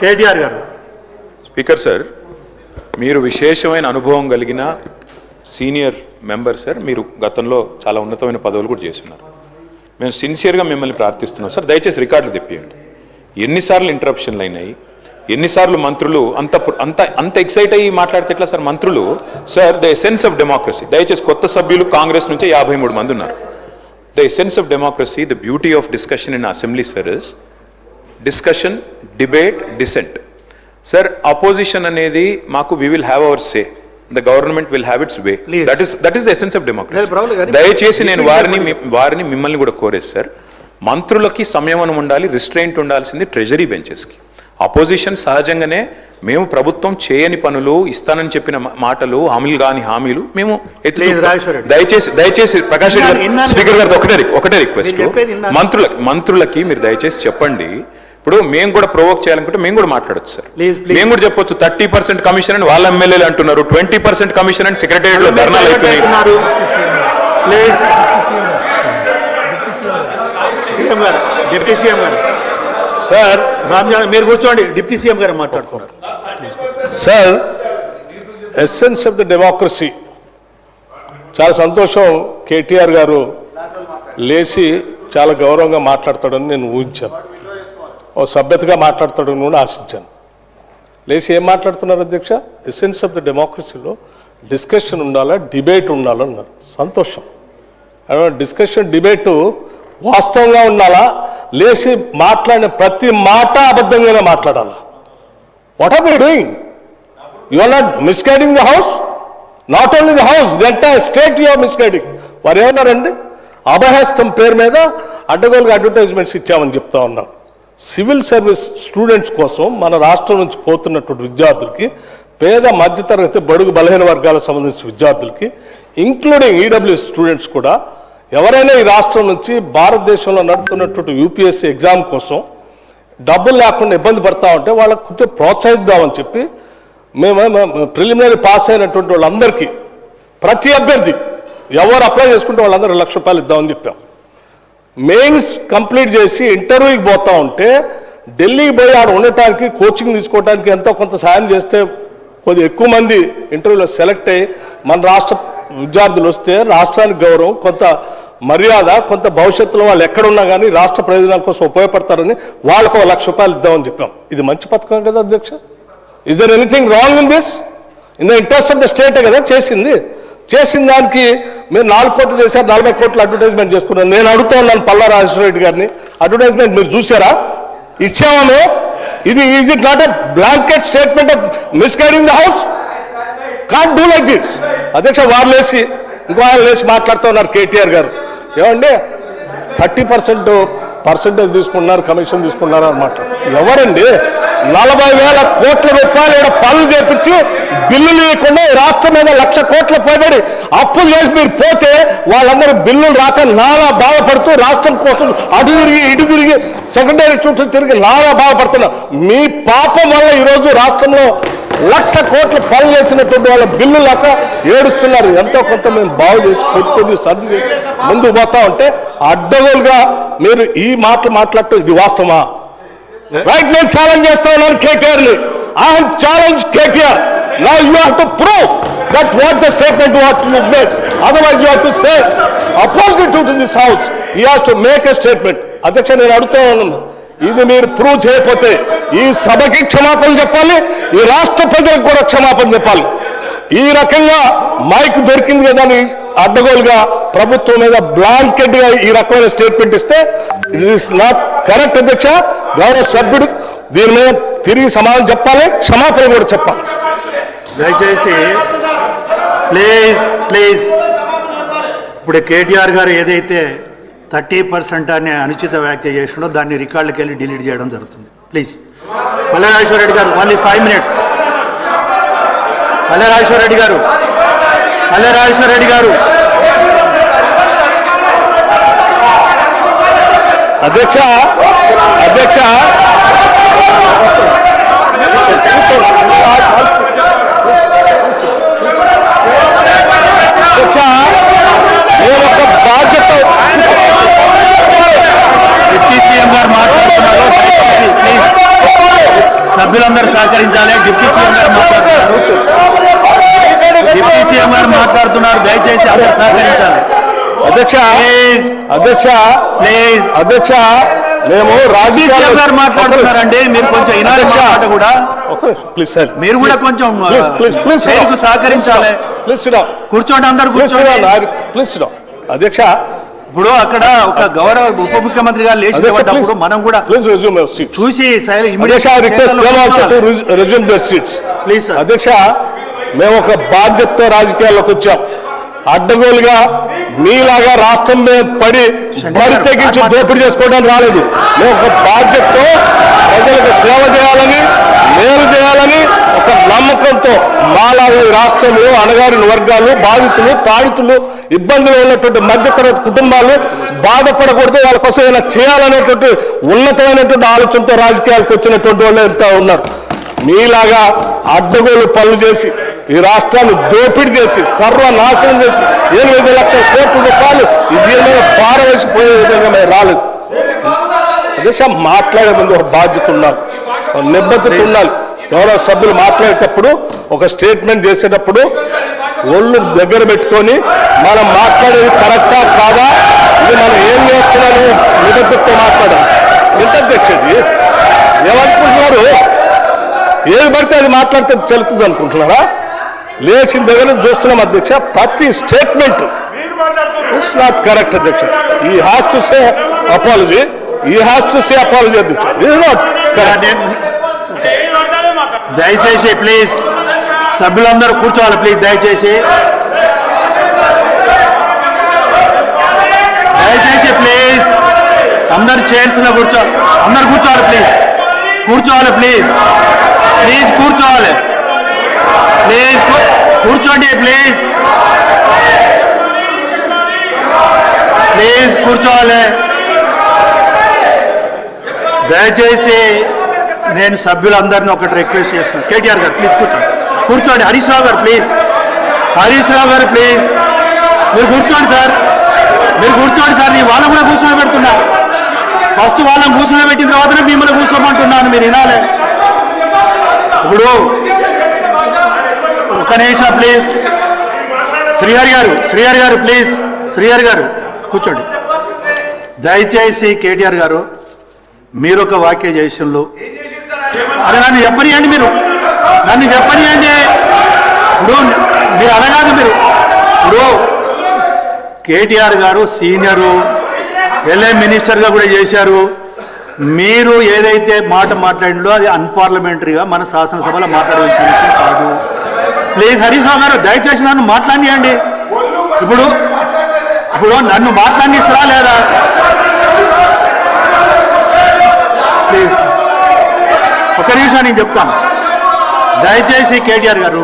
కేటీఆర్ గారు. Speaker sir మీరు విశేషమైన అనుభవం కలిగిన సీనియర్ మెంబర్ సార్ మీరు గతంలో చాలా ఉన్నతమైన పదవులు కూడా చేస్తున్నారు. మేము సిన్సియర్గా మిమ్మల్ని ప్రార్థిస్తున్నాం. సార్ దయచేసి రికార్డులు తెప్పియండి. ఎన్నిసార్లు ఇంటరప్షన్లు అయినాయి? ఎన్నిసార్లు మంత్రులు అంత అంత అంత ఎక్సైట్ అయ్యి మాట్లాడితే ఎట్లా సార్? మంత్రులు sir the essence of democracy దయచేసి కొత్త సభ్యులు కాంగ్రెస్ నుంచే యాభై మూడు మంది ఉన్నారు. The essence of democracy the beauty of discussion in assembly sir is. Discussion debate dissent sir opposition అనేది మాకు we will have our say the government will have its way. That is that is the essence of democracy. దయచేసి నేను వారిని వారిని మిమ్మల్ని కూడా కోరేది sir మంత్రులకి సంయమనం ఉండాలి రిస్ట్రెయింట్ ఉండాల్సింది ట్రెజరీ బెంచెస్కి అపోజిషన్ సహజంగానే మేము ప్రభుత్వం చేయని పనులు ఇస్తానని చెప్పిన మాటలు హామీలు కాని హామీలు మేము. దయచేసి దయచేసి ప్రకాష్ రెడ్డి స్పీకర్ గారు ఒకటే ఒకటే రిక్వెస్ట్. మంత్రులకి మంత్రులకి మీరు దయచేసి చెప్పండి. ఇప్పుడు మేము కూడా ప్రొవోక్ చేయాలనుకుంటే మేము కూడా మాట్లాడొచ్చు సార్. మేము కూడా చెప్పొచ్చు థర్టీ పర్సెంట్ కమిషన్ అని వాళ్ళ ఎమ్మెల్యేలు అంటున్నారు ట్వంటీ పర్సెంట్ కమిషన్ అని సెక్రటరియట్లో ధర్నాలు అవుతున్నాయి. డిప్యూటీ సీఎం గారు. సార్ రామ్జాన్ మీరు కూర్చోండి డిప్యూటీ సీఎం గారు మాట్లాడుతున్నారు. Sir essence of the democracy చాలా సంతోషం కేటీఆర్ గారు లేచి చాలా గౌరవంగా మాట్లాడతాడని నేను ఊహించాను. ఓ సభ్యతగా మాట్లాడతాడని కూడా ఆశించాను. లేచి ఏం మాట్లాడుతున్నారు అధ్యక్ష? ఎసెన్స్ ఆఫ్ ద డెమోక్రసీలో డిస్కషన్ ఉండాలా డిబేట్ ఉండాలన్నారు సంతోషం. డిస్కషన్ డిబేటు వాస్తవంగా ఉండాలా? లేచి మాట్లాడిన ప్రతి మాట అబద్ధంగానే మాట్లాడాలా? What are you doing you are not misguiding the house not only the house the entire state you are misguiding వారు ఏమన్నారండి అభహస్తం పేరు మీద అడ్డగోలుగా అడ్వర్టైజ్మెంట్స్ ఇచ్చామని చెప్తా ఉన్నారు సివిల్ సర్వీస్ స్టూడెంట్స్ కోసం మన రాష్ట్రం నుంచి పోతున్నటువంటి విద్యార్థులకి పేద మధ్యతరగతి బడుగు బలహీన వర్గాలకు సంబంధించిన విద్యార్థులకి ఇంక్లూడింగ్ ఈడబ్ల్యూఎస్ స్టూడెంట్స్ కూడా ఎవరైనా ఈ రాష్ట్రం నుంచి భారతదేశంలో నడుపుతున్నటువంటి యూపీఎస్సీ ఎగ్జామ్ కోసం డబ్బులు లేకుండా ఇబ్బంది పడతా ఉంటే వాళ్ళకు కొంచెం ప్రోత్సహిద్దామని చెప్పి మేము ప్రిలిమినరీ పాస్ అయినటువంటి వాళ్ళందరికీ ప్రతి అభ్యర్థి ఎవరు అప్లై చేసుకుంటే వాళ్ళందరూ లక్ష రూపాయలు ఇద్దామని చెప్పాం. మెయిన్స్ కంప్లీట్ చేసి ఇంటర్వ్యూకి పోతా ఉంటే ఢిల్లీకి పోయి ఆడ ఉండటానికి కోచింగ్ తీసుకోవడానికి ఎంతో కొంత సాయం చేస్తే కొద్ది ఎక్కువ మంది ఇంటర్వ్యూలో సెలెక్ట్ అయ్యి మన రాష్ట్ర విద్యార్థులు వస్తే రాష్ట్రానికి గౌరవం కొంత మర్యాద కొంత భవిష్యత్తులో వాళ్ళు ఎక్కడున్నా కానీ రాష్ట్ర ప్రయోజనాల కోసం ఉపయోగపడతారని వాళ్ళకు ఒక లక్ష రూపాయలు ఇద్దామని చెప్పాం. ఇది మంచి పథకం కదా అధ్యక్ష? Is there anything wrong in this in the interest of the స్టేటే కదా చేసింది. చేసిన దానికి మీరు నాలుగు కోట్లు చేశారు నలభై కోట్లు అడ్వర్టైజ్మెంట్ చేసుకున్నారు నేను అడుగుతా ఉన్నాను పల్లా రాజేశ్వర గారిని. అడ్వర్టైజ్మెంట్ మీరు చూసారా ఇచ్చామా ఇది is it not a blanket statement of misguiding the house can't do like this అధ్యక్ష వారు లేచి ఇంకో వాళ్ళు లేచి మాట్లాడుతూ ఉన్నారు కేటీఆర్ గారు. ఏమండి? థర్టీ పర్సెంట్ పర్సెంటేజ్ తీసుకున్నారు కమిషన్ తీసుకున్నారు అనమాట ఎవరండి? నలభై వేల కోట్ల రూపాయలు ఇక్కడ పనులు చేపించి బిల్లు లేకుండా రాష్ట్రం మీద లక్ష కోట్ల పోబడి అప్పులు చేసి మీరు పోతే వాళ్ళందరూ బిల్లులు రాక నానా బాధపడుతూ రాష్ట్రం కోసం అటు తిరిగి ఇటు తిరిగి సెకండరీ చుట్టూ తిరిగి నానా బాధపడుతున్నారు. మీ పాపం వల్ల ఈరోజు రాష్ట్రంలో లక్ష కోట్ల పనులు చేసినటువంటి వాళ్ళ బిల్లు లేక ఏడుస్తున్నారు. ఎంతో కొంత మేము బాగు చేసి కొద్ది కొద్ది సర్ది చేసి ముందు పోతా ఉంటే అడ్డగోలుగా మీరు ఈ మాటలు మాట్లాడటం ఇది వాస్తవమా? రైట్ నేను ఛాలెంజ్ చేస్తా ఉన్నాను కేటీఆర్ని. I challenge KTR. నా you have to prove that what the statement what you made otherwise you have to say opposite to this house you have to make a statement అధ్యక్ష నేను అడుగుతా ఉన్నాను. ఇది మీరు ప్రూవ్ చేయకపోతే ఈ సభకి క్షమాపణ చెప్పాలి ఈ రాష్ట్ర ప్రజలకు కూడా క్షమాపణ చెప్పాలి. ఈ రకంగా మైక్ దొరికింది కదా అని అడ్డగోలుగా ప్రభుత్వం మీద బ్లాంకెట్గా ఈ రకమైన స్టేట్మెంట్ ఇస్తే ఇట్ ఇస్ నాట్ కరెక్ట్ అధ్యక్ష. గౌరవ సభ్యుడు దీని మీద తిరిగి సమాధానం చెప్పాలి క్షమాపణ కూడా చెప్పాలి. దయచేసి ప్లీజ్ ప్లీజ్. ఇప్పుడు కేటీఆర్ గారు ఏదైతే థర్టీ పర్సెంట్ అనే అనుచిత వ్యాఖ్య చేసినో దాన్ని రికార్డుకి వెళ్ళి డిలీట్ చేయడం జరుగుతుంది. ప్లీజ్. మల్లరాజేశ్వర రెడ్డి గారు only five minutes Palle Rajeshwara Reddy గారు. పల్లెరాజేశ్వర రెడ్డి గారు. అధ్యక్ష అధ్యక్ష. అధ్యక్ష నేను ఒక బాధ్యత. డిప్యూటీ సీఎం గారు మాట్లాడుతున్నారు. సభ్యులందరూ సహకరించాలి డిప్యూటీ సీఎం గారు మాట్లాడుతున్నారు డిప్యూటీ సీఎం మాట్లాడుతున్నారు దయచేసి అందరూ సహకరించాలి. అధ్యక్ష ప్లీజ్ అధ్యక్ష ప్లీజ్ అధ్యక్ష మేము రాజకీయాలు గారు మాట్లాడుతున్నారండి మీరు కొంచెం మా మాట కూడా. ప్లీజ్ సార్ మీరు కూడా కొంచెం ప్లీజ్ చైర్కు సహకరించాలి. ప్లీజ్ కూర్చోండి అందరు కూర్చోండి. ప్లీజ్ అధ్యక్ష. ఇప్పుడు అక్కడ ఒక గౌరవ ఉప ముఖ్యమంత్రి గారు లేచి నిలబడ్డప్పుడు మనం కూడా చూసి అధ్యక్ష మేము ఒక బాధ్యతతో రాజకీయాల్లోకి వచ్చాం. అడ్డగోలుగా మీలాగా రాష్ట్రం మీద పడి బరి తెగించి దోపిడీ చేసుకోవడానికి రాలేదు. మేము ఒక బాధ్యతతో ప్రజలకు సేవ చేయాలని మేలు చేయాలని ఒక నమ్మకంతో మాలాగా ఈ రాష్ట్రంలో అణగారిన వర్గాలు బాధితులు తాడితులు ఇబ్బందులు ఉన్నటువంటి మధ్యతరగతి కుటుంబాలు బాధపడకూడదు వాళ్ళ కోసం ఏమైనా చేయాలనేటువంటి ఉన్నతమైనటువంటి ఆలోచనతో రాజకీయాలకు వచ్చినటువంటి వాళ్ళు ఎంత ఉన్నారు. మీలాగా అడ్డగోలు పనులు చేసి ఈ రాష్ట్రాన్ని దోపిడీ చేసి సర్వనాశనం చేసి ఎనిమిది లక్షల కోట్ల రూపాయలు ఇది దీని పారవేసిపోయే విధంగా మేము రాలేదు. అధ్యక్ష మాట్లాడే ముందు ఒక బాధ్యత ఉండాలి. నిబద్ధత ఉండాలి. గౌరవ సభ్యులు మాట్లాడేటప్పుడు ఒక స్టేట్మెంట్ చేసేటప్పుడు ఒళ్ళు దగ్గర పెట్టుకొని మనం మాట్లాడేది కరెక్టా కాదా? ఇది మనం ఏం చేస్తున్నాము నిబద్ధతతో మాట్లాడాలి. ఎంత అధ్యక్ష ఏమనుకుంటున్నారు? ఏది పడితే అది మాట్లాడితే చెల్లుతుంది అనుకుంటున్నారా? లేచిన దగ్గర చూస్తున్నాం అధ్యక్ష ప్రతి స్టేట్మెంట్ ఇట్స్ నాట్ కరెక్ట్ అధ్యక్ష. He has to say apology he has to say apology అధ్యక్ష. ఇస్ నాట్ దయచేసి ప్లీజ్ సభ్యులందరూ కూర్చోవాలి ప్లీజ్ దయచేసి. దయచేసి ప్లీజ్ అందరు చైర్స్లో కూర్చో అందరు కూర్చోవాలి ప్లీజ్ కూర్చోవాలి ప్లీజ్ ప్లీజ్ కూర్చోవాలి. కూర్చోండి ప్లీజ్ ప్లీజ్ కూర్చోవాలి. దయచేసి నేను సభ్యులందరినీ ఒకటి రిక్వెస్ట్ చేస్తున్నాను కేటీఆర్ గారు ప్లీజ్ కూర్చోండి. కూర్చోండి. హరీష్ రావు గారు ప్లీజ్ హరీష్ రావు గారు ప్లీజ్ మీరు కూర్చోండి సార్ మీరు కూర్చోండి సార్ నీ వాళ్ళని కూడా కూర్చొని పెడుతున్నా ఫస్ట్ వాళ్ళని కూర్చొని పెట్టిన తర్వాతనే మిమ్మల్ని కూర్చోమంటున్నాను. మీరు వినాలి. ఇప్పుడు ఒక నిమిషం ప్లీజ్ శ్రీహరి గారు శ్రీహరి గారు ప్లీజ్ శ్రీహరి గారు కూర్చోండి. దయచేసి కేటీఆర్ గారు మీరు ఒక వాక్య చేసినలు అరే నన్ను చెప్పనియండి మీరు. నన్ను చెప్పనియండి. ఇప్పుడు మీరు అనగాదు మీరు. ఇప్పుడు కేటీఆర్ గారు సీనియరు ఎల్ఏ మినిస్టర్గా కూడా చేశారు. మీరు ఏదైతే మాట మాట్లాడిందో అది అన్పార్లమెంటరీగా మన శాసనసభలో మాట్లాడవలసిన విషయం కాదు. ప్లీజ్ హరీష్ రావు గారు దయచేసి నన్ను మాట్లాడియండి. ఇప్పుడు ఇప్పుడు నన్ను మాట్లాడిస్తారా లేదా? ప్లీజ్. ఒక నిమిషం నేను చెప్తాను. దయచేసి కేటీఆర్ గారు